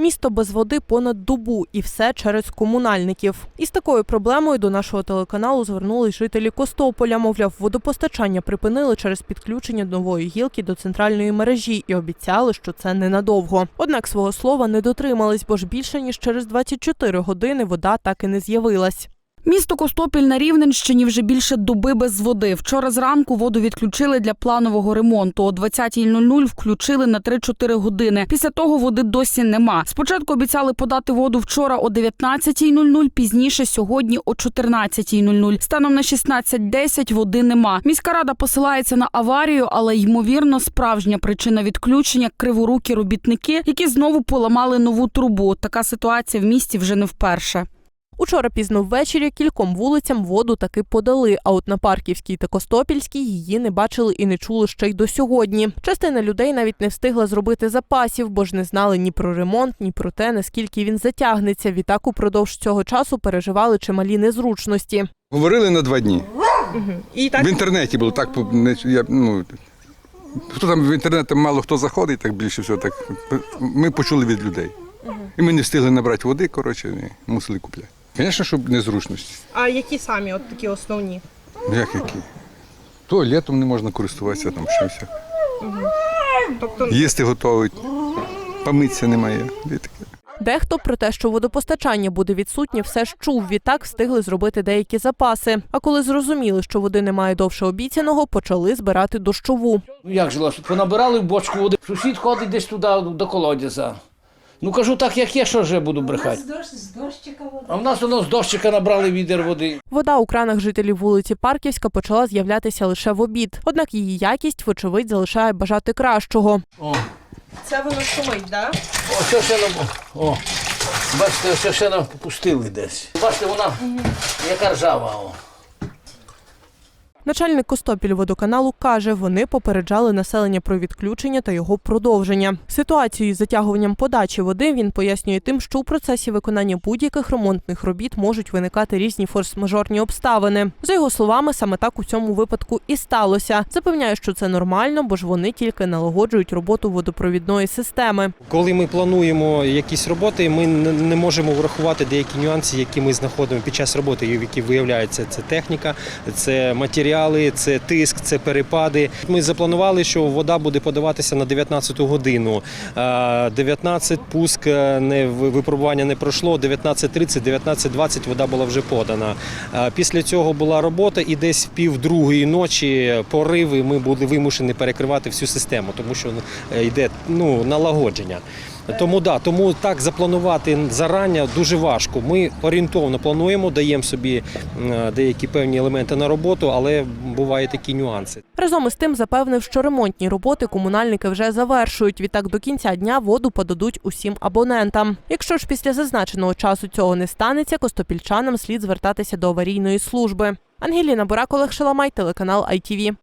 Місто без води понад добу, і все через комунальників. Із такою проблемою до нашого телеканалу звернулись жителі Костополя. Мовляв, водопостачання припинили через підключення нової гілки до центральної мережі і обіцяли, що це ненадовго. Однак свого слова не дотримались, бо ж більше ніж через 24 години вода так і не з'явилась. Місто Костопіль на Рівненщині вже більше доби без води. Вчора зранку воду відключили для планового ремонту. О 20.00 включили на 3-4 години. Після того води досі нема. Спочатку обіцяли подати воду вчора о 19.00, пізніше сьогодні о 14.00. Станом на 16.10 води нема. Міська рада посилається на аварію, але ймовірно справжня причина відключення криворукі робітники, які знову поламали нову трубу. Така ситуація в місті вже не вперше. Учора пізно ввечері кільком вулицям воду таки подали. А от на Парківській та Костопільській її не бачили і не чули ще й до сьогодні. Частина людей навіть не встигла зробити запасів, бо ж не знали ні про ремонт, ні про те, наскільки він затягнеться. Відтак упродовж цього часу переживали чималі незручності. Говорили на два дні. І так В інтернеті було так. Я, ну, хто там в інтернет там мало хто заходить, так більше всього. Так, ми почули від людей. І ми не встигли набрати води, коротше, і мусили купляти. Звісно, щоб незручності. А які самі от такі основні? Як які? Туалетом не можна користуватися, там всяке. Тобто Їсти готовить, помитися немає. Є таке. Дехто про те, що водопостачання буде відсутнє, все ж чув. Відтак встигли зробити деякі запаси. А коли зрозуміли, що води немає довше обіцяного, почали збирати дощову. Ну як жило? Понабирали в бочку води. Сусід ходить десь туди до колодязя. Ну кажу, так як є, що вже буду брехати. А в нас воно з дощика набрали відер води. Вода у кранах жителів вулиці Парківська почала з'являтися лише в обід. Однак її якість, вочевидь, залишає бажати кращого. О, Це воно шумить, да? о, це все нам. О, бачите, це все нам попустили десь. Бачите, вона яка ржава. О. Начальник Костопіль водоканалу каже, вони попереджали населення про відключення та його продовження. Ситуацію із затягуванням подачі води він пояснює тим, що у процесі виконання будь-яких ремонтних робіт можуть виникати різні форс-мажорні обставини. За його словами, саме так у цьому випадку і сталося. Запевняє, що це нормально, бо ж вони тільки налагоджують роботу водопровідної системи. Коли ми плануємо якісь роботи, ми не можемо врахувати деякі нюанси, які ми знаходимо під час роботи, які виявляються. Це техніка, це матеріали, це тиск, це перепади. Ми запланували, що вода буде подаватися на 19 годину. 19 пуск е, не випробування не пройшло. 19.30, 19.20 вода була вже подана. Після цього була робота, і десь пів другої ночі пориви ми були вимушені перекривати всю систему, тому що е, йде ну налагодження. Тому да, тому так запланувати зарання дуже важко. Ми орієнтовно плануємо, даємо собі деякі певні елементи на роботу, але бувають такі нюанси. Разом із тим запевнив, що ремонтні роботи комунальники вже завершують. Відтак до кінця дня воду подадуть усім абонентам. Якщо ж після зазначеного часу цього не станеться, костопільчанам слід звертатися до аварійної служби. Ангеліна Бурак, Олег Шаламай, телеканал ITV.